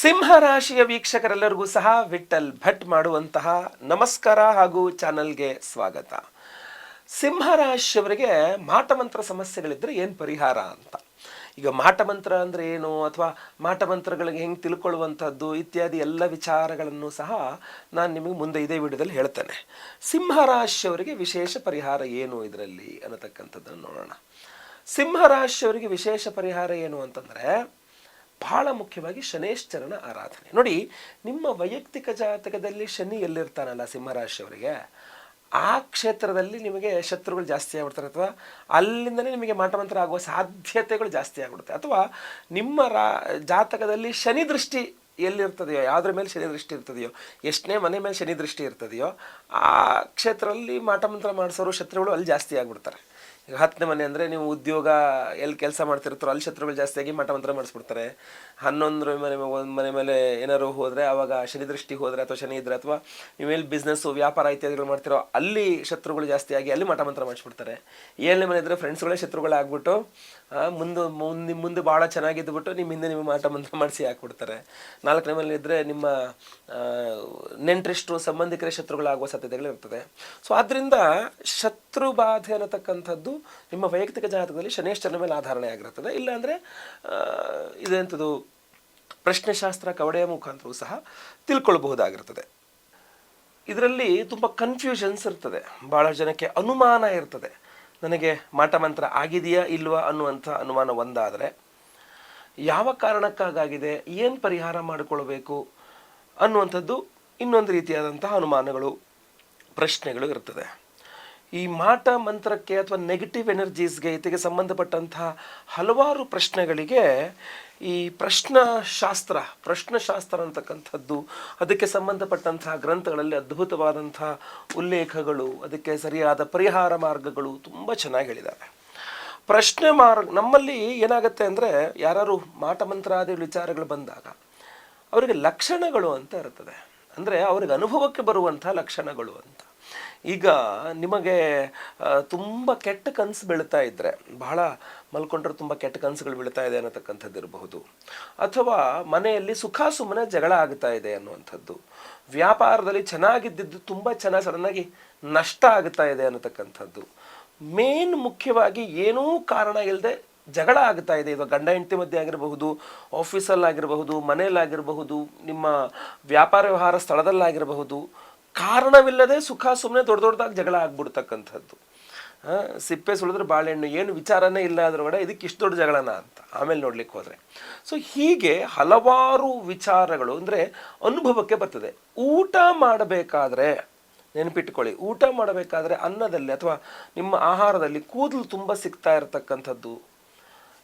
ಸಿಂಹರಾಶಿಯ ವೀಕ್ಷಕರೆಲ್ಲರಿಗೂ ಸಹ ವಿಠಲ್ ಭಟ್ ಮಾಡುವಂತಹ ನಮಸ್ಕಾರ ಹಾಗೂ ಚಾನಲ್ಗೆ ಸ್ವಾಗತ. ಸಿಂಹ ಸಿಂಹರಾಶಿಯವರಿಗೆ ಮಾಟಮಂತ್ರ ಸಮಸ್ಯೆಗಳಿದ್ರೆ ಏನು ಪರಿಹಾರ ಅಂತ. ಈಗ ಮಾಟಮಂತ್ರ ಅಂದರೆ ಏನು ಅಥವಾ ಮಾಟಮಂತ್ರಗಳಿಗೆ ಹೆಂಗೆ ತಿಳ್ಕೊಳ್ಳುವಂಥದ್ದು ಇತ್ಯಾದಿ ಎಲ್ಲ ವಿಚಾರಗಳನ್ನು ಸಹ ನಾನು ನಿಮಗೆ ಮುಂದೆ ಇದೇ ವಿಡಿಯೋದಲ್ಲಿ ಹೇಳ್ತೇನೆ. ಸಿಂಹರಾಶಿಯವರಿಗೆ ವಿಶೇಷ ಪರಿಹಾರ ಏನು ಇದರಲ್ಲಿ ಅನ್ನತಕ್ಕಂಥದ್ದನ್ನು ನೋಡೋಣ. ಸಿಂಹರಾಶಿಯವರಿಗೆ ವಿಶೇಷ ಪರಿಹಾರ ಏನು ಅಂತಂದರೆ ಬಹಳ ಮುಖ್ಯವಾಗಿ ಶನೇಶ್ಚರನ ಆರಾಧನೆ. ನೋಡಿ, ನಿಮ್ಮ ವೈಯಕ್ತಿಕ ಜಾತಕದಲ್ಲಿ ಶನಿ ಎಲ್ಲಿರ್ತಾನಲ್ಲ ಸಿಂಹರಾಶಿಯವರಿಗೆ, ಆ ಕ್ಷೇತ್ರದಲ್ಲಿ ನಿಮಗೆ ಶತ್ರುಗಳು ಜಾಸ್ತಿ ಆಗ್ಬಿಡ್ತಾರೆ ಅಥವಾ ಅಲ್ಲಿಂದನೇ ನಿಮಗೆ ಮಾಟಮಂತ್ರ ಆಗುವ ಸಾಧ್ಯತೆಗಳು ಜಾಸ್ತಿ ಆಗ್ಬಿಡುತ್ತೆ. ಅಥವಾ ನಿಮ್ಮ ರಾ, ಜಾತಕದಲ್ಲಿ ಶನಿ ದೃಷ್ಟಿ ಎಲ್ಲಿರ್ತದೆಯೋ, ಯಾವುದ್ರ ಮೇಲೆ ಶನಿ ದೃಷ್ಟಿ ಇರ್ತದೆಯೋ, ಎಷ್ಟನೇ ಮನೆ ಮೇಲೆ ಶನಿ ದೃಷ್ಟಿ ಇರ್ತದೆಯೋ, ಆ ಕ್ಷೇತ್ರದಲ್ಲಿ ಮಾಟಮಂತ್ರ ಮಾಡಿಸೋರು ಶತ್ರುಗಳು ಅಲ್ಲಿ ಜಾಸ್ತಿ ಆಗ್ಬಿಡ್ತಾರೆ. ಈಗ ಹತ್ತನೇ ಮನೆ ಅಂದರೆ ನೀವು ಉದ್ಯೋಗ ಎಲ್ಲಿ ಕೆಲಸ ಮಾಡ್ತಿರ್ತಾರೋ ಅಲ್ಲಿ ಶತ್ರುಗಳು ಜಾಸ್ತಿಯಾಗಿ ಮಠ ಮಂತ್ರ ಮಾಡಿಸ್ಬಿಡ್ತಾರೆ. ಹನ್ನೊಂದರ ಮನೆ ಒಂದು ಮನೆ ಮೇಲೆ ಏನಾದ್ರು ಹೋದರೆ ಅವಾಗ ಶನಿ ದೃಷ್ಟಿ ಹೋದರೆ ಅಥವಾ ಶನಿ ಇದ್ರೆ ಅಥವಾ ನೀವೆಲ್ಲಿ ಬಿಸ್ನೆಸ್ಸು ವ್ಯಾಪಾರ ಇತ್ಯಾದಿಗಳು ಮಾಡ್ತಿರೋ ಅಲ್ಲಿ ಶತ್ರುಗಳು ಜಾಸ್ತಿಯಾಗಿ ಅಲ್ಲಿ ಮಠ ಮಂತ್ರ ಮಾಡಿಸ್ಬಿಡ್ತಾರೆ. ಏಳನೇ ಮನೆ ಇದ್ದರೆ ಫ್ರೆಂಡ್ಸ್ಗಳೇ ಶತ್ರುಗಳಾಗ್ಬಿಟ್ಟು ಮುಂದೆ ಮುಂದೆ ಮುಂದೆ ಭಾಳ ಚೆನ್ನಾಗಿದ್ದುಬಿಟ್ಟು ನಿಮ್ಮ ಹಿಂದೆ ನಿಮ್ಮ ಮಠ ಮಂತ್ರ ಮಾಡಿಸಿ ಹಾಕ್ಬಿಡ್ತಾರೆ. ನಾಲ್ಕನೇ ಮನೆ ಇದ್ದರೆ ನಿಮ್ಮ ನೆಂಟರಿಷ್ಟು ಸಂಬಂಧಿಕರೇ ಶತ್ರುಗಳಾಗುವ ಸಾಧ್ಯತೆಗಳು ಇರ್ತದೆ. ಸೊ ಆದ್ದರಿಂದ ಶತ್ರು ಬಾಧೆ ಅನ್ನತಕ್ಕಂಥದ್ದು ನಿಮ್ಮ ವೈಯಕ್ತಿಕ ಜಾತಕದಲ್ಲಿ ಶನೇಶ್ವರನ ಮೇಲೆ ಆಧಾರಣೆ ಆಗಿರುತ್ತದೆ. ಇಲ್ಲಾಂದರೆ ಇದೆಂಥದ್ದು ಪ್ರಶ್ನೆಶಾಸ್ತ್ರ ಕವಡೆಯ ಮುಖಾಂತರವೂ ಸಹ ತಿಳ್ಕೊಳ್ಬಹುದಾಗಿರ್ತದೆ ಇದರಲ್ಲಿ ತುಂಬ ಕನ್ಫ್ಯೂಷನ್ಸ್ ಇರ್ತದೆ. ಭಾಳ ಜನಕ್ಕೆ ಅನುಮಾನ ಇರ್ತದೆ. ನನಗೆ ಮಾಟಮಂತ್ರ ಆಗಿದೆಯಾ ಇಲ್ವಾ ಅನ್ನುವಂಥ ಅನುಮಾನ ಒಂದಾದರೆ, ಯಾವ ಕಾರಣಕ್ಕಾಗಿದೆ ಏನು ಪರಿಹಾರ ಮಾಡಿಕೊಳ್ಬೇಕು ಅನ್ನುವಂಥದ್ದು ಇನ್ನೊಂದು ರೀತಿಯಾದಂತಹ ಅನುಮಾನಗಳು, ಪ್ರಶ್ನೆಗಳು ಇರ್ತದೆ. ಈ ಮಾಟ ಮಂತ್ರಕ್ಕೆ ಅಥವಾ ನೆಗೆಟಿವ್ ಎನರ್ಜೀಸ್ಗೆ ಇದಕ್ಕೆ ಸಂಬಂಧಪಟ್ಟಂತಹ ಹಲವಾರು ಪ್ರಶ್ನೆಗಳಿಗೆ ಈ ಪ್ರಶ್ನಶಾಸ್ತ್ರ ಪ್ರಶ್ನಶಾಸ್ತ್ರ ಅಂತಕ್ಕಂಥದ್ದು, ಅದಕ್ಕೆ ಸಂಬಂಧಪಟ್ಟಂತಹ ಗ್ರಂಥಗಳಲ್ಲಿ ಅದ್ಭುತವಾದಂತಹ ಉಲ್ಲೇಖಗಳು, ಅದಕ್ಕೆ ಸರಿಯಾದ ಪರಿಹಾರ ಮಾರ್ಗಗಳು ತುಂಬ ಚೆನ್ನಾಗಿ ಹೇಳಿದ್ದಾರೆ ಪ್ರಶ್ನೆ ಮಾರ್ಗ, ನಮ್ಮಲ್ಲಿ ಏನಾಗುತ್ತೆ ಅಂದರೆ ಯಾರು ಮಾಟಮಂತ್ರಾದಿ ವಿಚಾರಗಳು ಬಂದಾಗ ಅವರಿಗೆ ಲಕ್ಷಣಗಳು ಅಂತ ಇರ್ತದೆ. ಅಂದರೆ ಅವರಿಗೆ ಅನುಭವಕ್ಕೆ ಬರುವಂಥ ಲಕ್ಷಣಗಳು ಅಂತ. ಈಗ ನಿಮಗೆ ತುಂಬ ಕೆಟ್ಟ ಕನಸು ಬೀಳ್ತಾ ಇದ್ದರೆ ಬಹಳ ಮಲ್ಕೊಂಡ್ರೆ ತುಂಬ ಕೆಟ್ಟ ಕನಸುಗಳು ಬೀಳ್ತಾ ಇದೆ ಅನ್ನತಕ್ಕಂಥದ್ದು ಇರಬಹುದು. ಅಥವಾ ಮನೆಯಲ್ಲಿ ಸುಖ ಸುಮ್ಮನೆ ಜಗಳ ಆಗ್ತಾ ಇದೆ ಅನ್ನುವಂಥದ್ದು. ವ್ಯಾಪಾರದಲ್ಲಿ ಚೆನ್ನಾಗಿದ್ದಿದ್ದು ತುಂಬ ಚೆನ್ನಾಗಿ ಸಡನ್ನಾಗಿ ನಷ್ಟ ಆಗ್ತಾ ಇದೆ ಅನ್ನತಕ್ಕಂಥದ್ದು. ಮೇನ್ ಮುಖ್ಯವಾಗಿ ಏನೂ ಕಾರಣ ಇಲ್ಲದೆ ಜಗಳ ಆಗ್ತಾ ಇದೆ. ಇವಾಗ ಗಂಡ ಹೆಂಡತಿ ಮಧ್ಯೆ ಆಗಿರಬಹುದು ಆಫೀಸಲ್ಲಾಗಿರಬಹುದು ಮನೆಯಲ್ಲಾಗಿರಬಹುದು, ನಿಮ್ಮ ವ್ಯಾಪಾರ ವ್ಯವಹಾರ ಸ್ಥಳದಲ್ಲಾಗಿರಬಹುದು ಕಾರಣವಿಲ್ಲದೆ ಸುಖ ಸುಮ್ಮನೆ ದೊಡ್ಡ ದೊಡ್ಡದಾಗಿ ಜಗಳ ಆಗ್ಬಿಡ್ತಕ್ಕಂಥದ್ದು. ಸಿಪ್ಪೆ ಸುಳಿದ್ರೆ ಬಾಳೆಹಣ್ಣು, ಏನು ವಿಚಾರನೇ ಇಲ್ಲ ಅದ್ರೊಳಗಡೆ ಇದಕ್ಕೆ ಇಷ್ಟು ದೊಡ್ಡ ಜಗಳನ ಅಂತ ಆಮೇಲೆ ನೋಡ್ಲಿಕ್ಕೆ ಹೋದರೆ. ಸೊ ಹೀಗೆ ಹಲವಾರು ವಿಚಾರಗಳು ಅಂದರೆ ಅನುಭವಕ್ಕೆ ಬರ್ತದೆ. ಊಟ ಮಾಡಬೇಕಾದ್ರೆ, ನೆನಪಿಟ್ಕೊಳ್ಳಿ, ಊಟ ಮಾಡಬೇಕಾದ್ರೆ ಅನ್ನದಲ್ಲಿ ಅಥವಾ ನಿಮ್ಮ ಆಹಾರದಲ್ಲಿ ಕೂದಲು ತುಂಬ ಸಿಗ್ತಾ ಇರತಕ್ಕಂಥದ್ದು,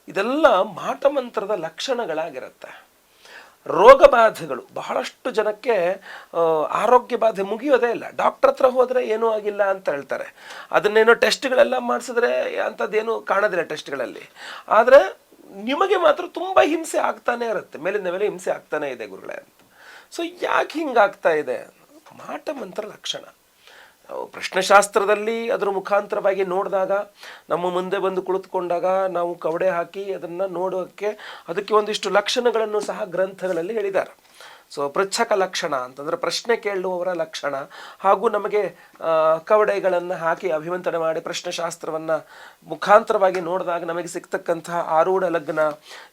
ಇದೆಲ್ಲ ಮಾಟಮಂತ್ರದ ಲಕ್ಷಣಗಳಾಗಿರುತ್ತೆ. ರೋಗ ಬಾಧೆಗಳು ಬಹಳಷ್ಟು ಜನಕ್ಕೆ ಆರೋಗ್ಯ ಬಾಧೆ ಮುಗಿಯೋದೇ ಇಲ್ಲ. ಡಾಕ್ಟರ್ ಹತ್ರ ಹೋದರೆ ಏನೂ ಆಗಿಲ್ಲ ಅಂತ ಹೇಳ್ತಾರೆ. ಅದನ್ನೇನೋ ಟೆಸ್ಟ್ಗಳೆಲ್ಲ ಮಾಡಿಸಿದ್ರೆ ಅಂಥದ್ದೇನು ಕಾಣೋದಿಲ್ಲ ಟೆಸ್ಟ್ಗಳಲ್ಲಿ. ಆದರೆ ನಿಮಗೆ ಮಾತ್ರ ತುಂಬ ಹಿಂಸೆ ಆಗ್ತಾನೆ ಇರುತ್ತೆ. ಮೇಲಿಂದ ಮೇಲೆ ಹಿಂಸೆ ಆಗ್ತಾನೆ ಇದೆ ಗುರುಗಳೇ ಅಂತ. ಸೊ ಯಾಕೆ ಹಿಂಗಾಗ್ತಾ ಇದೆ? ಮಾಟ ಮಂತ್ರ ಲಕ್ಷಣ. ಪ್ರಶ್ನೆಶಾಸ್ತ್ರದಲ್ಲಿ ಅದರ ಮುಖಾಂತರವಾಗಿ ನೋಡಿದಾಗ, ನಮ್ಮ ಮುಂದೆ ಬಂದು ಕುಳಿತುಕೊಂಡಾಗ ನಾವು ಕವಡೆ ಹಾಕಿ ಅದನ್ನು ನೋಡೋಕ್ಕೆ ಅದಕ್ಕೆ ಒಂದಿಷ್ಟು ಲಕ್ಷಣಗಳನ್ನು ಸಹ ಗ್ರಂಥಗಳಲ್ಲಿ ಹೇಳಿದ್ದಾರೆ. ಸೊ ಪೃಚ್ಛಕ ಲಕ್ಷಣ ಅಂತಂದರೆ ಪ್ರಶ್ನೆ ಕೇಳುವವರ ಲಕ್ಷಣ ಹಾಗೂ ನಮಗೆ ಕವಡೆಗಳನ್ನು ಹಾಕಿ ಅಭಿವಂತನೆ ಮಾಡಿ ಪ್ರಶ್ನಶಾಸ್ತ್ರವನ್ನು ಮುಖಾಂತರವಾಗಿ ನೋಡಿದಾಗ ನಮಗೆ ಸಿಗ್ತಕ್ಕಂತಹ ಆರೂಢ ಲಗ್ನ,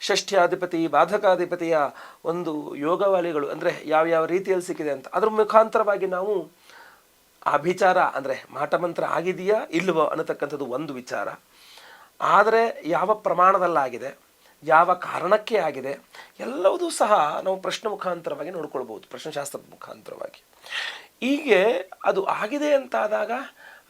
ಷಷ್ಠ್ಯಾಧಿಪತಿ, ಬಾಧಕಾಧಿಪತಿಯ ಒಂದು ಯೋಗವಾಲಿಗಳು ಅಂದರೆ ಯಾವ್ಯಾವ ರೀತಿಯಲ್ಲಿ ಸಿಕ್ಕಿದೆ ಅಂತ, ಅದ್ರ ಮುಖಾಂತರವಾಗಿ ನಾವು ಅಭಿಚಾರ ಅಂದರೆ ಮಾಟಮಂತ್ರ ಆಗಿದೆಯಾ ಇಲ್ಲವೋ ಅನ್ನತಕ್ಕಂಥದ್ದು ಒಂದು ವಿಚಾರ. ಆದರೆ ಯಾವ ಪ್ರಮಾಣದಲ್ಲಾಗಿದೆ, ಯಾವ ಕಾರಣಕ್ಕೆ ಆಗಿದೆ, ಎಲ್ಲವೂ ಸಹ ನಾವು ಪ್ರಶ್ನೆ ಮುಖಾಂತರವಾಗಿ ನೋಡ್ಕೊಳ್ಬೋದು ಪ್ರಶ್ನೆಶಾಸ್ತ್ರದ ಮುಖಾಂತರವಾಗಿ. ಹೀಗೆ ಅದು ಆಗಿದೆ ಅಂತಾದಾಗ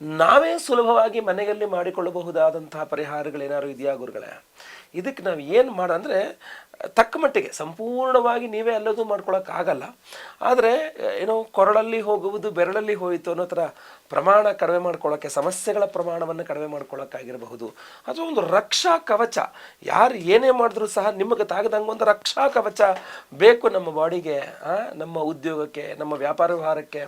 ನಾವೇ ಸುಲಭವಾಗಿ ಮನೆಯಲ್ಲಿ ಮಾಡಿಕೊಳ್ಳಬಹುದಾದಂತಹ ಪರಿಹಾರಗಳೇನಾದ್ರು ಇದೆಯಾ ಗುರುಗಳೇ? ಇದಕ್ಕೆ ನಾವು ಏನು ಮಾಡ ಅಂದರೆ ತಕ್ಕ ಮಟ್ಟಿಗೆ, ಸಂಪೂರ್ಣವಾಗಿ ನೀವೇ ಎಲ್ಲದೂ ಮಾಡ್ಕೊಳಕ್ಕಾಗಲ್ಲ. ಆದರೆ, ಏನೋ ಕೊರಳಲ್ಲಿ ಹೋಗುವುದು, ಬೆರಳಲ್ಲಿ ಹೋಯಿತು ಅನ್ನೋ ಥರ ಪ್ರಮಾಣ ಕಡಿಮೆ ಮಾಡ್ಕೊಳ್ಳೋಕ್ಕೆ ಸಮಸ್ಯೆಗಳ ಪ್ರಮಾಣವನ್ನು ಕಡಿಮೆ ಮಾಡ್ಕೊಳ್ಳೋಕ್ಕಾಗಿರಬಹುದು ಅಥವಾ ಒಂದು ರಕ್ಷಾ ಕವಚ. ಯಾರು ಏನೇ ಮಾಡಿದ್ರೂ ಸಹ ನಿಮಗೆ ತಾಗದಂಗೆ ಒಂದು ರಕ್ಷಾ ಕವಚ ಬೇಕು ನಮ್ಮ ಬಾಡಿಗೆ ನಮ್ಮ ಉದ್ಯೋಗಕ್ಕೆ, ನಮ್ಮ ವ್ಯಾಪಾರ ವ್ಯವಹಾರಕ್ಕೆ.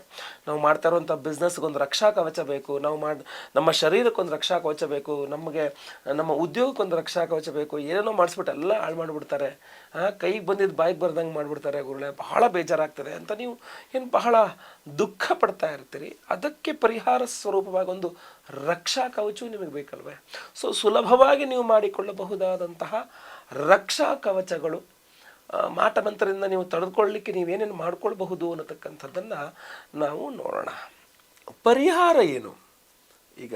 ನಾವು ಮಾಡ್ತಾ ಇರುವಂಥ ಬಿಸ್ನೆಸ್ಗೊಂದು ರಕ್ಷಾ ಕವಚ ಬೇಕು. ನಾವು ಮಾಡಿ, ನಮ್ಮ ಶರೀರಕ್ಕೊಂದು ರಕ್ಷಾ ಕವಚ ಬೇಕು. ನಮಗೆ, ನಮ್ಮ ಉದ್ಯೋಗಕ್ಕೊಂದು ರಕ್ಷಾ ಕವಚ ಬೇಕು. ಏನೇನೋ ಮಾಡಿಸ್ಬಿಟ್ಟು ಎಲ್ಲ ಹಾಳು ಮಾಡಿಬಿಡ್ತಾರೆ. ಕೈಗೆ ಬಂದಿದ್ದು ಬಾಯಿಗೆ ಬರ್ದಂಗೆ ಮಾಡಿಬಿಡ್ತಾರೆ ಗುರುಳೆ ಬಹಳ ಬೇಜಾರಾಗ್ತದೆ ಅಂತ ನೀವು ಏನು ಬಹಳ ದುಃಖ ಪಡ್ತಾ ಇರ್ತೀರಿ. ಅದಕ್ಕೆ ಪರಿಹಾರ ಸ್ವರೂಪವಾಗಿ ಒಂದು ರಕ್ಷಾ ಕವಚವು ನಿಮಗೆ ಬೇಕಲ್ವೇ? ಸೊ ಸುಲಭವಾಗಿ ನೀವು ಮಾಡಿಕೊಳ್ಳಬಹುದಾದಂತಹ ರಕ್ಷಾ ಕವಚಗಳು ಮಾಟಮಂತ್ರದಿಂದ ಮಾಟ ಮಂತ್ರದಿಂದ ನೀವು ತಡೆದುಕೊಳ್ಳಲಿಕ್ಕೆ ನೀವೇನೇನು ಮಾಡ್ಕೊಳ್ಬಹುದು ಅನ್ನತಕ್ಕಂಥದ್ದನ್ನು ನಾವು ನೋಡೋಣ. ಪರಿಹಾರ ಏನು? ಈಗ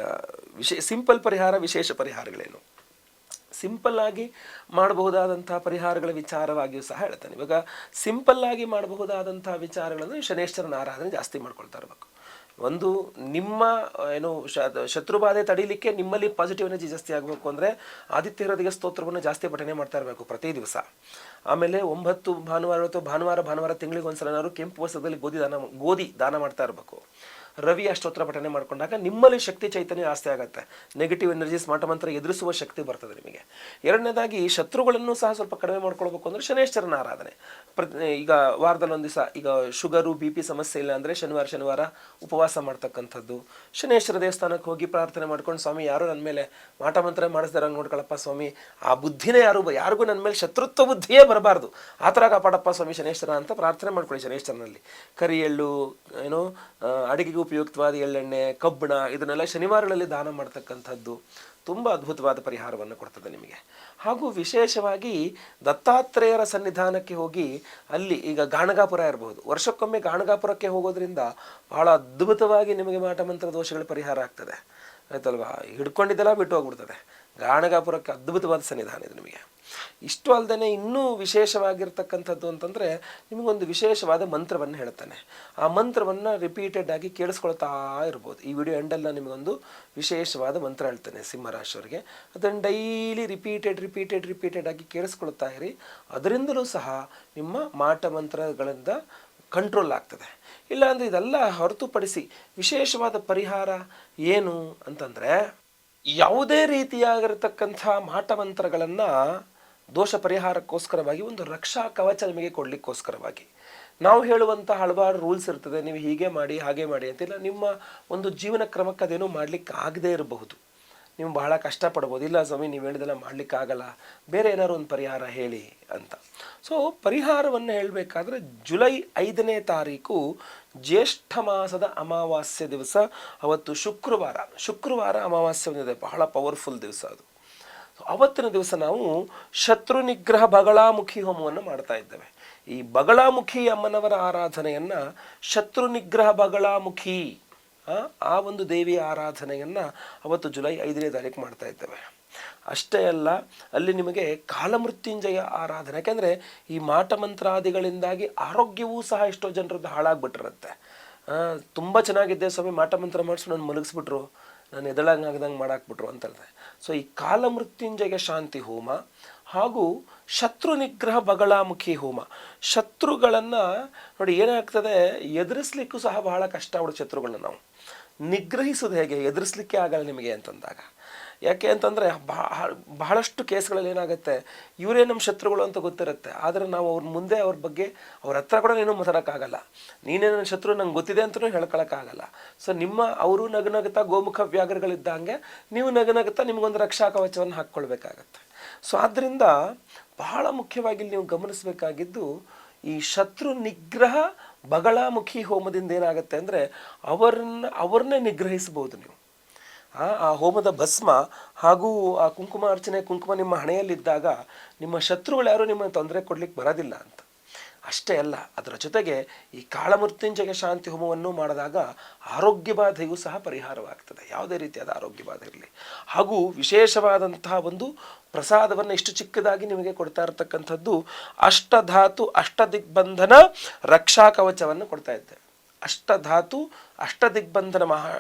ವಿಶೇ, ಸಿಂಪಲ್ ಪರಿಹಾರ, ವಿಶೇಷ ಪರಿಹಾರಗಳೇನು? ಸಿಂಪಲ್ ಆಗಿ ಮಾಡಬಹುದಾದಂತಹ ಪರಿಹಾರಗಳ ವಿಚಾರವಾಗಿಯೂ ಸಹ ಹೇಳ್ತಾನೆ. ಇವಾಗ ಸಿಂಪಲ್ ಆಗಿ ಮಾಡಬಹುದಾದಂತಹ ವಿಚಾರಗಳನ್ನು ಶನೇಶ್ವರನ ಆರಾಧನೆ ಜಾಸ್ತಿ ಮಾಡ್ಕೊಳ್ತಾ ಇರಬೇಕು. ಒಂದು ನಿಮ್ಮ, ಏನು ಶತ್ರುಬಾಧೆ ತಡೀಲಿಕ್ಕೆ ನಿಮ್ಮಲ್ಲಿ ಪಾಸಿಟಿವ್ ಎನರ್ಜಿ ಜಾಸ್ತಿ ಆಗಬೇಕು ಅಂದರೆ ಆದಿತ್ಯ ಹೃದಯ ಸ್ತೋತ್ರವನ್ನು ಜಾಸ್ತಿ ಪಠನೆ ಮಾಡ್ತಾ ಇರಬೇಕು ಪ್ರತಿ ದಿವಸ. ಆಮೇಲೆ ಒಂಬತ್ತು ಭಾನುವಾರ ಅಥವಾ ಭಾನುವಾರ ಭಾನುವಾರ ತಿಂಗಳಿಗೆ ಒಂದ್ಸಲ ಕೆಂಪು ವಸ್ತ್ರದಲ್ಲಿ ಗೋಧಿ ದಾನ ಗೋಧಿ ದಾನ ಮಾಡ್ತಾ ಇರಬೇಕು. ರವಿ ಅಷ್ಟೋತ್ರ ಪಠನೆ ಮಾಡ್ಕೊಂಡಾಗ ನಿಮ್ಮಲ್ಲಿ ಶಕ್ತಿ ಚೈತನ್ಯ ಜಾಸ್ತಿ ಆಗುತ್ತೆ. ನೆಗೆಟಿವ್ ಎನರ್ಜೀಸ್ ಮಾಟ ಮಂತ್ರ ಎದುರಿಸುವ ಶಕ್ತಿ ಬರ್ತದೆ ನಿಮಗೆ. ಎರಡನೇದಾಗಿ ಶತ್ರುಗಳನ್ನು ಸಹ ಸ್ವಲ್ಪ ಕಡಿಮೆ ಮಾಡ್ಕೊಳ್ಬೇಕು ಅಂದ್ರೆ ಶನೇಶ್ವರನ ಆರಾಧನೆ. ಪ್ರತಿ ಈಗ ವಾರದಲ್ಲಿ ಒಂದು ದಿವಸ ಈಗ ಶುಗರು, ಬಿ ಪಿ ಸಮಸ್ಯೆ ಇಲ್ಲ ಅಂದರೆ ಶನಿವಾರ ಶನಿವಾರ ಉಪವಾಸ ಮಾಡ್ತಕ್ಕಂಥದ್ದು. ಶನೇಶ್ವರ ದೇವಸ್ಥಾನಕ್ಕೆ ಹೋಗಿ ಪ್ರಾರ್ಥನೆ ಮಾಡ್ಕೊಂಡು, ಸ್ವಾಮಿ, ಯಾರು ನನ್ನ ಮೇಲೆ ಮಾಟ ಮಂತ್ರ ಮಾಡಿಸ್ದಾರ ನೋಡ್ಕೊಳಪ್ಪ ಸ್ವಾಮಿ. ಆ ಬುದ್ಧಿನೇ ಯಾರು ಯಾರಿಗೂ ನನ್ನ ಮೇಲೆ ಶತ್ರುತ್ವ ಬುದ್ಧಿಯೇ ಬರಬಾರ್ದು. ಆ ಥರ ಕಾಪಾಡಪ್ಪ ಸ್ವಾಮಿ ಶನೇಶ್ವರ ಅಂತ ಪ್ರಾರ್ಥನೆ ಮಾಡ್ಕೊಳ್ಳಿ ಶನೇಶ್ವರನಲ್ಲಿ. ಕರಿ ಎಳ್ಳು ಏನು ಅಡಿಗೆಗೆ ಉಪಯುಕ್ತವಾದ ಎಳ್ಳೆಣ್ಣೆ ಕಬ್ಬಣ ಇದನ್ನೆಲ್ಲ ಶನಿವಾರಗಳಲ್ಲಿ ದಾನ ಮಾಡ್ತಕ್ಕಂಥದ್ದು ತುಂಬ ಅದ್ಭುತವಾದ ಪರಿಹಾರವನ್ನು ಕೊಡ್ತದೆ ನಿಮಗೆ. ಹಾಗೂ ವಿಶೇಷವಾಗಿ ದತ್ತಾತ್ರೇಯರ ಸನ್ನಿಧಾನಕ್ಕೆ ಹೋಗಿ ಅಲ್ಲಿ ಈಗ ಗಾಣಗಾಪುರ ಇರಬಹುದು. ವರ್ಷಕ್ಕೊಮ್ಮೆ ಗಾಣಗಾಪುರಕ್ಕೆ ಹೋಗೋದ್ರಿಂದ ಬಹಳ ಅದ್ಭುತವಾಗಿ ನಿಮಗೆ ಮಾಟ ಮಂತ್ರ ದೋಷಗಳ ಪರಿಹಾರ ಆಗ್ತದೆ. ಆಯ್ತಲ್ವಾ? ಹಿಡ್ಕೊಂಡಿದ್ದೆಲ್ಲ ಬಿಟ್ಟು ಹೋಗ್ಬಿಡ್ತದೆ. ಗಾಣಗಾಪುರಕ್ಕೆ ಅದ್ಭುತವಾದ ಸನ್ನಿಧಾನ ಇದು ನಿಮಗೆ. ಇಷ್ಟು ಅಲ್ಲದೆ ಇನ್ನೂ ವಿಶೇಷವಾಗಿರ್ತಕ್ಕಂಥದ್ದು ಅಂತಂದರೆ ನಿಮಗೊಂದು ವಿಶೇಷವಾದ ಮಂತ್ರವನ್ನು ಹೇಳ್ತಾನೆ. ಆ ಮಂತ್ರವನ್ನು ರಿಪೀಟೆಡ್ ಆಗಿ ಕೇಳಿಸ್ಕೊಳ್ತಾ ಇರ್ಬೋದು. ಈ ವಿಡಿಯೋ ಎಂಡಲ್ಲಿ ನಾನು ನಿಮಗೊಂದು ವಿಶೇಷವಾದ ಮಂತ್ರ ಹೇಳ್ತಾನೆ ಸಿಂಹರಾಶಿಯವರಿಗೆ ಅದನ್ನು ಡೈಲಿ ರಿಪೀಟೆಡ್ ರಿಪೀಟೆಡ್ ರಿಪೀಟೆಡ್ ಆಗಿ ಕೇಳಿಸ್ಕೊಳ್ತಾ ಇರಿ. ಅದರಿಂದಲೂ ಸಹ ನಿಮ್ಮ ಮಾಟ ಮಂತ್ರಗಳಿಂದ ಕಂಟ್ರೋಲ್ ಆಗ್ತದೆ. ಇಲ್ಲಾಂದರೆ ಇದೆಲ್ಲ ಹೊರತುಪಡಿಸಿ ವಿಶೇಷವಾದ ಪರಿಹಾರ ಏನು ಅಂತಂದರೆ ಯಾವುದೇ ರೀತಿಯಾಗಿರತಕ್ಕಂಥ ಮಾಟಮಂತ್ರಗಳನ್ನು ದೋಷ ಪರಿಹಾರಕ್ಕೋಸ್ಕರವಾಗಿ ಒಂದು ರಕ್ಷಾ ಕವಚ ನಿಮಗೆ ಕೊಡಲಿಕ್ಕೋಸ್ಕರವಾಗಿ. ನಾವು ಹೇಳುವಂಥ ಹಲವಾರು ರೂಲ್ಸ್ ಇರ್ತದೆ, ನೀವು ಹೀಗೆ ಮಾಡಿ, ಹಾಗೆ ಮಾಡಿ ಅಂತಿಲ್ಲ ನಿಮ್ಮ ಒಂದು ಜೀವನ ಕ್ರಮಕ್ಕೆ ಅದೇನೂ ಮಾಡಲಿಕ್ಕೆ ಆಗದೇ ಇರಬಹುದು. ನೀವು ಬಹಳ ಕಷ್ಟಪಡ್ಬೋದು ಇಲ್ಲ ಸ್ವಾಮಿ, ನೀವು ಹೇಳಿದೆಲ್ಲ ಮಾಡ್ಲಿಕ್ಕೆ ಆಗಲ್ಲ ಬೇರೆ ಏನಾದ್ರು ಒಂದು ಪರಿಹಾರ ಹೇಳಿ ಅಂತ. ಸೊ ಪರಿಹಾರವನ್ನು ಹೇಳಬೇಕಾದ್ರೆ ಜುಲೈ ಐದನೇ ತಾರೀಕು ಜ್ಯೇಷ್ಠ ಮಾಸದ ಅಮಾವಾಸ್ಯೆ ದಿವಸ, ಅವತ್ತು ಶುಕ್ರವಾರ. ಶುಕ್ರವಾರ ಅಮಾವಾಸ್ಯೆ ಒಂದಿದೆ. ಬಹಳ ಪವರ್ಫುಲ್ ದಿವಸ ಅದು. ಅವತ್ತಿನ ದಿವಸ ನಾವು ಶತ್ರು ನಿಗ್ರಹ ಬಗಳಾಮುಖಿ ಹೋಮವನ್ನು ಮಾಡ್ತಾ ಇದ್ದೇವೆ. ಈ ಬಗಳಾಮುಖಿ ಅಮ್ಮನವರ ಆರಾಧನೆಯನ್ನ ಶತ್ರು ನಿಗ್ರಹ ಬಗಳಾಮುಖಿ ಆ, ಒಂದು ದೇವಿಯ ಆರಾಧನೆಯನ್ನ ಅವತ್ತು ಜುಲೈ ಐದನೇ ತಾರೀಕು ಮಾಡ್ತಾ ಇದ್ದೇವೆ. ಅಷ್ಟೇ ಅಲ್ಲ ಅಲ್ಲಿ ನಿಮಗೆ ಕಾಲಮೃತ್ಯುಂಜಯ ಆರಾಧನೆ ಯಾಕೆಂದರೆ ಈ ಮಾಟ ಮಂತ್ರಾದಿಗಳಿಂದಾಗಿ ಆರೋಗ್ಯವೂ ಸಹ ಎಷ್ಟೋ ಜನರದ್ದು ಹಾಳಾಗ್ಬಿಟ್ಟಿರುತ್ತೆ. ತುಂಬ ಚೆನ್ನಾಗಿದ್ದೆ ಸ್ವಾಮಿ ಮಾಟ ಮಂತ್ರ ಮಾಡಿಸಿ ನಾನು ಮಲಗಿಸ್ಬಿಟ್ರು. ನಾನು ಎದಳಂಗೆ ಆಗದಂಗೆ ಮಾಡಾಕ್ಬಿಟ್ರು ಅಂತ ಹೇಳ್ದೆ ಸೊ ಈ ಕಾಲಮೃತ್ಯುಂಜಯ ಶಾಂತಿ ಹೋಮ ಹಾಗೂ ಶತ್ರು ನಿಗ್ರಹ ಬಗಳಾಮುಖಿ ಹೋಮ. ಶತ್ರುಗಳನ್ನು ನೋಡಿ ಏನಾಗ್ತದೆ, ಎದುರಿಸ್ಲಿಕ್ಕೂ ಸಹ ಬಹಳ ಕಷ್ಟ ಅವಳು ಶತ್ರುಗಳನ್ನ ನಾವು. ನಿಗ್ರಹಿಸೋದು ಹೇಗೆ? ಎದುರಿಸ್ಲಿಕ್ಕೆ ಆಗಲ್ಲ ನಿಮಗೆ ಅಂತಂದಾಗ. ಯಾಕೆ ಅಂತಂದರೆ ಬಹಳ ಬಹಳಷ್ಟು ಕೇಸ್ಗಳಲ್ಲಿ ಏನಾಗುತ್ತೆ ಇವರೇ ನಮ್ಮ ಶತ್ರುಗಳು ಅಂತ ಗೊತ್ತಿರುತ್ತೆ, ಆದರೆ ನಾವು ಅವ್ರ ಮುಂದೆ ಅವ್ರ ಬಗ್ಗೆ ಅವ್ರ ಹತ್ರ ಕೂಡ ಏನೂ ಮಾತಾಡೋಕ್ಕಾಗಲ್ಲ. ನೀನೇ ನನ್ನ ಶತ್ರು ನಂಗೆ ಗೊತ್ತಿದೆ ಅಂತಲೂ ಹೇಳ್ಕೊಳಕ್ಕಾಗಲ್ಲ. ಸೊ ನಿಮ್ಮ, ಅವರು ನಗನಗುತ್ತಾ ಗೋಮುಖ ವ್ಯಾಘ್ರಗಳಿದ್ದಂಗೆ ನೀವು ನಗನಗುತ್ತಾ ನಿಮಗೊಂದು ರಕ್ಷಾ ಕವಚವನ್ನು ಹಾಕ್ಕೊಳ್ಬೇಕಾಗತ್ತೆ. ಸೊ ಆದ್ದರಿಂದ ಬಹಳ ಮುಖ್ಯವಾಗಿ ನೀವು ಗಮನಿಸಬೇಕಾಗಿದ್ದು ಈ ಶತ್ರು ನಿಗ್ರಹ ಬಗಳಾಮುಖಿ ಹೋಮದಿಂದ ಏನಾಗುತ್ತೆ ಅಂದರೆ ಅವರನ್ನ, ಅವ್ರನ್ನೇ ನಿಗ್ರಹಿಸ್ಬೋದು ನೀವು. ಆ ಹೋಮದ ಭಸ್ಮ ಹಾಗೂ ಆ ಕುಂಕುಮ ಅರ್ಚನೆ, ಕುಂಕುಮ ನಿಮ್ಮ ಹಣೆಯಲ್ಲಿದ್ದಾಗ ನಿಮ್ಮ ಶತ್ರುಗಳು ಯಾರು ನಿಮ್ಮನ್ನು ತೊಂದರೆ ಕೊಡ್ಲಿಕ್ಕೆ ಬರೋದಿಲ್ಲ ಅಂತ. ಅಷ್ಟೇ ಅಲ್ಲ, ಅದರ ಜೊತೆಗೆ ಈ ಕಾಳಮೃತ್ಯುಂಜಯ ಶಾಂತಿ ಹೋಮವನ್ನು ಮಾಡಿದಾಗ ಆರೋಗ್ಯ ಬಾಧೆಯೂ ಸಹ ಪರಿಹಾರವಾಗ್ತದೆ. ಯಾವುದೇ ರೀತಿಯಾದ ಆರೋಗ್ಯ ಬಾಧೆ ಇರಲಿ. ಹಾಗೂ ವಿಶೇಷವಾದಂತಹ ಒಂದು ಪ್ರಸಾದವನ್ನು ಇಷ್ಟು ಚಿಕ್ಕದಾಗಿ ನಿಮಗೆ ಕೊಡ್ತಾ ಇರತಕ್ಕಂಥದ್ದು ಅಷ್ಟಧಾತು, ಅಷ್ಟದಿಗ್ಬಂಧನ ರಕ್ಷಾ ಕವಚವನ್ನು ಕೊಡ್ತಾ ಇದ್ದೇವೆ ಅಷ್ಟಧಾತು, ಅಷ್ಟದಿಗ್ಬಂಧನ ಮಹಾ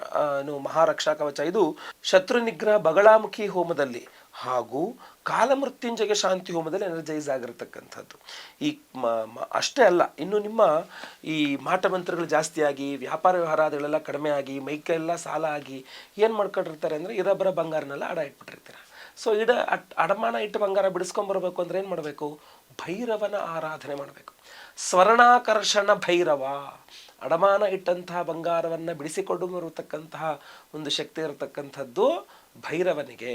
ಮಹಾರಕ್ಷಾ ಕವಚ. ಇದು ಶತ್ರು ನಿಗ್ರಹ ಬಗಳಾಮುಖಿ ಹೋಮದಲ್ಲಿ ಹಾಗೂ ಕಾಲಮೃತ್ಯುಂಜಯ ಶಾಂತಿ ಹೋಮದಲ್ಲಿ ಎನರ್ಜೈಸ್ ಆಗಿರತಕ್ಕಂಥದ್ದು. ಈ ಅಷ್ಟೇ ಅಲ್ಲ, ಇನ್ನು ನಿಮ್ಮ ಈ ಮಾಟ ಮಂತ್ರಗಳು ಜಾಸ್ತಿ ಆಗಿ, ವ್ಯಾಪಾರ ವ್ಯವಹಾರಗಳೆಲ್ಲ ಕಡಿಮೆ ಆಗಿ, ಮೈಕೆಲ್ಲ ಸಾಲ ಆಗಿ ಏನು ಮಾಡ್ಕೊಂಡಿರ್ತಾರೆ ಅಂದರೆ ಇರಬ್ಬರ ಬಂಗಾರನೆಲ್ಲ ಅಡ ಇಟ್ಬಿಟ್ಟಿರ್ತಾರೆ. ಸೊ, ಇಡ, ಅಟ್, ಅಡಮಾನ ಇಟ್ಟು ಬಂಗಾರ ಬಿಡಿಸ್ಕೊಂಬರ್ಬೇಕು ಅಂದ್ರೆ ಏನು ಮಾಡಬೇಕು? ಭೈರವನ ಆರಾಧನೆ ಮಾಡಬೇಕು. ಸ್ವರ್ಣಾಕರ್ಷಣ ಭೈರವ. ಅಡಮಾನ ಇಟ್ಟಂತಹ ಬಂಗಾರವನ್ನು ಬಿಡಿಸಿಕೊಂಡು ಬರತಕ್ಕಂತಹ ಒಂದು ಶಕ್ತಿ ಇರತಕ್ಕಂಥದ್ದು ಭೈರವನಿಗೆ.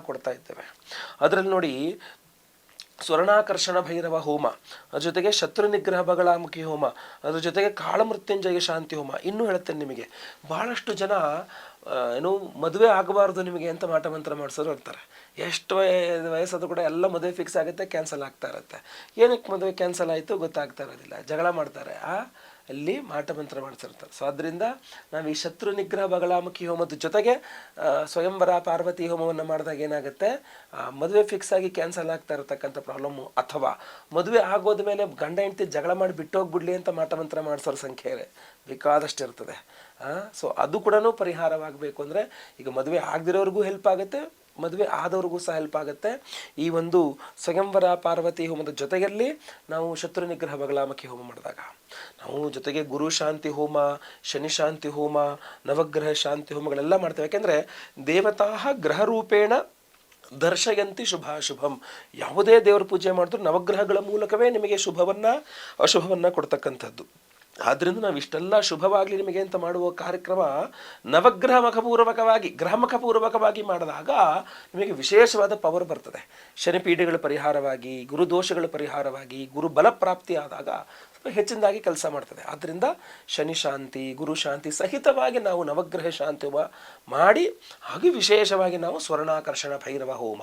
ಕೊಡ್ತಾ ಇದ್ದೇವೆ. ಅದರಲ್ಲಿ ನೋಡಿ, ಸ್ವರ್ಣಾಕರ್ಷಣ ಭೈರವ ಹೋಮ, ಅದ್ರ ಜೊತೆಗೆ ಶತ್ರು ನಿಗ್ರಹ ಬಗಳಾಮುಖಿ ಹೋಮ, ಅದ್ರ ಜೊತೆಗೆ ಕಾಳಮೃತ್ಯುಂಜಯ ಶಾಂತಿ ಹೋಮ, ಇನ್ನೂ ಹೇಳ್ತೇನೆ ನಿಮಗೆ. ಬಹಳಷ್ಟು ಜನ ಏನು ಮದುವೆ ಆಗಬಾರ್ದು ನಿಮಗೆ ಅಂತ ಮಾಟ ಮಂತ್ರ ಮಾಡಿಸೋರು ಇರ್ತಾರೆ. ಎಷ್ಟು ವಯ- ವಯಸ್ಸಾದ್ರೂ ಕೂಡ ಎಲ್ಲ ಮದುವೆ ಫಿಕ್ಸ್ ಆಗುತ್ತೆ ಕ್ಯಾನ್ಸಲ್ ಆಗ್ತಾ ಇರುತ್ತೆ. ಏನಕ್ಕೆ ಮದುವೆ ಕ್ಯಾನ್ಸಲ್ ಆಯಿತು ಗೊತ್ತಾಗ್ತಾ ಇರೋದಿಲ್ಲ. ಜಗಳ ಮಾಡ್ತಾರೆ. ಆ ಅಲ್ಲಿ ಮಾಟ ಮಂತ್ರ ಮಾಡಿಸಿರ್ತಾರೆ ಸೊ ಅದರಿಂದ ನಾವು ಈ ಶತ್ರು ನಿಗ್ರಹ ಬಗಲಾಮುಖಿ ಹೋಮದ ಜೊತೆಗೆ ಸ್ವಯಂವರ ಪಾರ್ವತಿ ಹೋಮವನ್ನು ಮಾಡಿದಾಗ ಏನಾಗುತ್ತೆ ಮದುವೆ ಫಿಕ್ಸ್ ಆಗಿ ಕ್ಯಾನ್ಸಲ್ ಆಗ್ತಾ ಇರತಕ್ಕಂಥ ಪ್ರಾಬ್ಲಮ್ಮು ಅಥವಾ ಮದುವೆ ಆಗೋದ ಮೇಲೆ ಗಂಡ ಹೆಂಡತಿ ಜಗಳ ಮಾಡಿ ಬಿಟ್ಟೋಗ್ಬಿಡ್ಲಿ ಅಂತ ಮಾಟ ಮಂತ್ರ ಮಾಡಿಸೋರ ಸಂಖ್ಯೆ ಬೇಕಾದಷ್ಟು ಇರ್ತದೆ ಸೊ ಅದು ಕೂಡ ಪರಿಹಾರವಾಗಬೇಕು ಅಂದರೆ ಈಗ ಮದುವೆ ಆಗದಿರೋರಿಗೂ ಹೆಲ್ಪ್ ಆಗುತ್ತೆ, ಮದುವೆ ಆದವ್ರಿಗೂ ಸಹ ಹೆಲ್ಪ್ ಆಗುತ್ತೆ. ಈ ಒಂದು ಸ್ವಯಂವರ ಪಾರ್ವತಿ ಹೋಮದ ಜೊತೆಯಲ್ಲಿ ನಾವು ಶತ್ರು ನಿಗ್ರಹ ಬಗಲಾಮಕಿ ಹೋಮ ಮಾಡಿದಾಗ, ನಾವು ಜೊತೆಗೆ ಗುರು ಶಾಂತಿ ಹೋಮ, ಶನಿ ಶಾಂತಿ ಹೋಮ, ನವಗ್ರಹ ಶಾಂತಿ ಹೋಮಗಳೆಲ್ಲ ಮಾಡ್ತೇವೆ. ಯಾಕೆಂದರೆ ದೇವತಾ ಗ್ರಹ ರೂಪೇಣ ದರ್ಶಯಂತಿ ಶುಭಾಶುಭಂ ಯಾವುದೇ ದೇವರ ಪೂಜೆ ಮಾಡಿದ್ರು ನವಗ್ರಹಗಳ ಮೂಲಕವೇ ನಿಮಗೆ ಶುಭವನ್ನ, ಅಶುಭವನ್ನ ಕೊಡ್ತಕ್ಕಂಥದ್ದು. ಆದ್ರಿಂದ ನಾವು ಇಷ್ಟೆಲ್ಲ ಶುಭವಾಗಲಿ ನಿಮಗೆ ಅಂತ ಮಾಡುವ ಕಾರ್ಯಕ್ರಮ ನವಗ್ರಹ ಮುಖಪೂರ್ವಕವಾಗಿ ಗ್ರಹಮುಖಪೂರ್ವಕವಾಗಿ ಮಾಡಿದಾಗ ನಿಮಗೆ ವಿಶೇಷವಾದ ಪವರ್ ಬರ್ತದೆ. ಶನಿಪೀಡೆಗಳ ಪರಿಹಾರವಾಗಿ ಗುರುದೋಷಗಳ ಪರಿಹಾರವಾಗಿ, ಗುರು ಬಲ ಪ್ರಾಪ್ತಿ ಆದಾಗ ಹೆಚ್ಚಿನದಾಗಿ ಕೆಲಸ ಮಾಡ್ತದೆ. ಆದ್ದರಿಂದ ಶನಿ ಶಾಂತಿ, ಗುರು ಶಾಂತಿ ಸಹಿತವಾಗಿ ನಾವು ನವಗ್ರಹ ಶಾಂತಿ ಮಾಡಿ, ಹಾಗೆ ವಿಶೇಷವಾಗಿ ನಾವು ಸ್ವರ್ಣಾಕರ್ಷಣ ಭೈರವ ಹೋಮ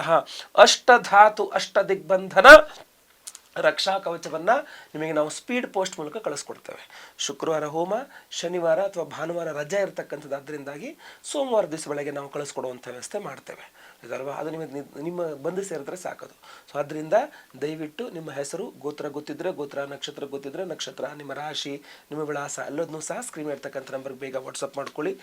ವಿಶೇಷವಾದಂತಹ ಅಷ್ಟಧಾತು ಅಷ್ಟ ದಿಗ್ಬಂಧನ ರಕ್ಷಾ ಕವಚವನ್ನು ನಿಮಗೆ ನಾವು ಸ್ಪೀಡ್ ಪೋಸ್ಟ್ ಮೂಲಕ ಕಳಿಸ್ಕೊಡ್ತೇವೆ. ಶುಕ್ರವಾರ ಹೋಮ, ಶನಿವಾರ ಅಥವಾ ಭಾನುವಾರ ರಜೆ ಇರತಕ್ಕಂಥದ್ದು ಅದರಿಂದಾಗಿ ಸೋಮವಾರ ದಿವಸ ಬೆಳಗ್ಗೆ ನಾವು ಕಳಿಸ್ಕೊಡುವಂಥ ವ್ಯವಸ್ಥೆ ಮಾಡ್ತೇವೆ. ಇದಲ್ವಾ ಅದು ನಿಮಗೆ ನಿಮ್ಮ ಬಂದು ಸೇರಿದ್ರೆ ಸಾಕದು. ಸೊ ಅದರಿಂದ ದಯವಿಟ್ಟು ನಿಮ್ಮ ಹೆಸರು, ಗೋತ್ರ ಗೊತ್ತಿದ್ರೆ ಗೋತ್ರ, ನಕ್ಷತ್ರ ಗೊತ್ತಿದ್ರೆ ನಕ್ಷತ್ರ, ನಿಮ್ಮ ರಾಶಿ, ನಿಮ್ಮ ವಿಳಾಸ ಎಲ್ಲದನ್ನೂ ಸಹ ಸ್ಕ್ರೀನ್ ಇರ್ತಕ್ಕಂಥ ನಂಬರ್ಗೆ ಬೇಗ ವಾಟ್ಸಪ್ ಮಾಡ್ಕೊಳ್ಳಿ.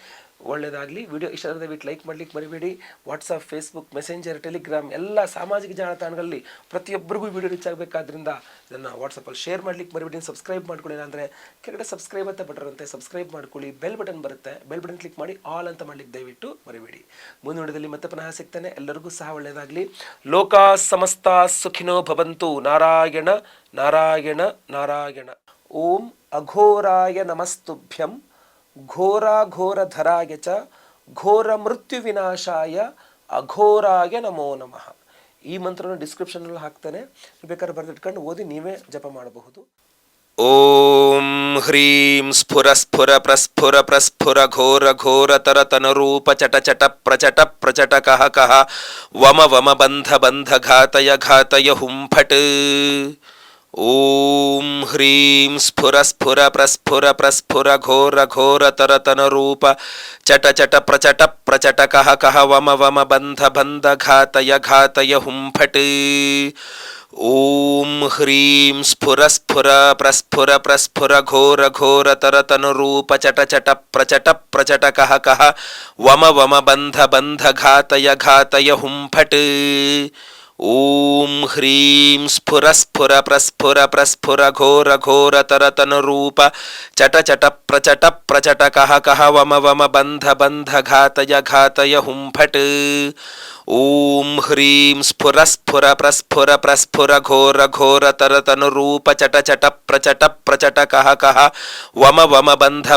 ಒಳ್ಳೆಯದಾಗಲಿ ವಿಡಿಯೋ ಇಷ್ಟ ಆದ್ರೆ ದಯವಿಟ್ಟು ಲೈಕ್ ಮಾಡ್ಲಿಕ್ಕೆ ಮರಿಬೇಡಿ. ವಾಟ್ಸಪ್ ಫೇಸ್ಬುಕ್ ಮೆಸೆಂಜರ್ ಟೆಲಿಗ್ರಾಮ್ ಎಲ್ಲ ಸಾಮಾಜಿಕ ಜಾಲತಾಣಗಳಲ್ಲಿ ಪ್ರತಿಯೊಬ್ಬರಿಗೂ ವಿಡಿಯೋ ರೀಚ್ ಆಗಬೇಕಾದ್ರಿಂದ ಇದನ್ನು ವಾಟ್ಸಪ್ಪಲ್ಲಿ ಶೇರ್ ಮಾಡ್ಲಿಕ್ಕೆ ಮರಿಬೇಡಿ ಸಬ್ಸ್ಕ್ರೈಬ್ ಮಾಡ್ಕೊಳ್ಳಿ. ಅಂದರೆ ಕೆಳಗಡೆ ಸಬ್ಸ್ಕ್ರೈಬ್ ಅಂತ ಬಟರ್ ಅಂತೆ ಸಬ್ಸ್ಕ್ರೈಬ್ ಮಾಡ್ಕೊಳ್ಳಿ. ಬೆಲ್ ಬಟನ್ ಬರುತ್ತೆ. ಬೆಲ್ ಬಟನ್ ಕ್ಲಿಕ್ ಮಾಡಿ ಆಲ್ ಅಂತ ಮಾಡ್ಲಿಕ್ಕೆ ದಯವಿಟ್ಟು ಮರಿಬೇಡಿ. ಮುಂದಿನ ಮತ್ತೆ ಪುನಃ ಸಿಗ್ತಾನೆ. ಎಲ್ಲರಿಗೂ ಸಹ ಒಳ್ಳೆಯದಾಗಲಿ ಲೋಕ ಸಮಸ್ತ ಸುಖಿನೋ ಭವಂತು. ನಾರಾಯಣ ನಾರಾಯಣ ನಾರಾಯಣ. ಓಂ ಅಘೋರಾಯ ನಮಸ್ತುಭ್ಯಂ. ಘೋರಾಘೋರಧರಾಯ ಚ ಘೋರ ಮೃತ್ಯು ವಿನಾಶಾಯ ಅಘೋರಾಯ ನಮೋ ನಮಃ. ಈ ಮಂತ್ರನ ಡಿಸ್ಕ್ರಿಪ್ಷನಲ್ಲಿ ಹಾಕ್ತಾನೆ. ಬೇಕಾದ್ರೆ ಬರೆದಿಟ್ಕೊಂಡು ಓದಿ ನೀವೇ ಜಪ ಮಾಡಬಹುದು. ಓಂ ಹ್ರೀಂ ಸ್ಫುರ ಸ್ಫುರ ಪ್ರಸ್ಫುರ ಪ್ರಸ್ಫುರ ಘೋರ ಘೋರ ತರ ತನರೂಪ ಚಟ ಚಟ ಪ್ರಚಟ ಪ್ರಚಟ ಕಹ ಕಹ ವಮ ವಮ ಬಂಧ ಬಂಧ ಘಾತಯ ಘಾತಯ ಹುಂಫಟ್. ಓಂ ಹ್ರೀಂ ಸ್ಫುರ ಸ್ಫುರ ಪ್ರಸ್ಫುರ ಪ್ರಸ್ಫುರ ಘೋರ ಘೋರ ತರ ತನರೂಪ ಚಟ ಚಟ ಪ್ರಚಟ ಪ್ರಚಟ ಕಹ ಕಹ ವಮ ವಮ ಬಂಧ ಬಂಧ ಘಾತಯ ಘಾತಯ ಹುಂಫಟ್ ಓಂ ಹ್ರೀಂ ಸ್ಫುರ ಸ್ಫುರ ಪ್ರಸ್ಫುರ ಪ್ರಸ್ಫುರ ಘೋರ ಘೋರ ತರ ತನುರೂಪ ಚಟ ಚಟ ಪ್ರಚಟ ಪ್ರಚಟ ಕಹ ಕಹ ವಮ ವಮ ಬಂಧ ಬಂಧ ಘಾತಯ ಘಾತಯ ಹುಂಫಟ್ ಓಂ ಹ್ರೀಂ ಸ್ಫುರ ಸ್ಫುರ ಪ್ರಸ್ಫುರ ಪ್ರಸ್ಫುರ ಘೋರ ಘೋರ ತರ ತನುರೂಪ ಚಟ ಚಟ ಪ್ರಚಟ ಪ್ರಚಟ ಕಹ ಕಹ ವಮ ವಮ ಬಂಧ ಬಂಧ ಘಾತಯ ಘಾತಯ ಹುಂಫಟ್ ಓಂ ಹ್ರೀಂ ಸ್ಫುರ ಸ್ಫುರ ಪ್ರಸ್ಫುರ ಪ್ರಸ್ಫುರ ಘೋರ ಘೋರ ತರ ತನುರೂಪ ಚಟ ಚಟ ಪ್ರಚಟ ಪ್ರಚಟ ಕಹ ಕಹ ವಮ ವಮ ಬಂಧ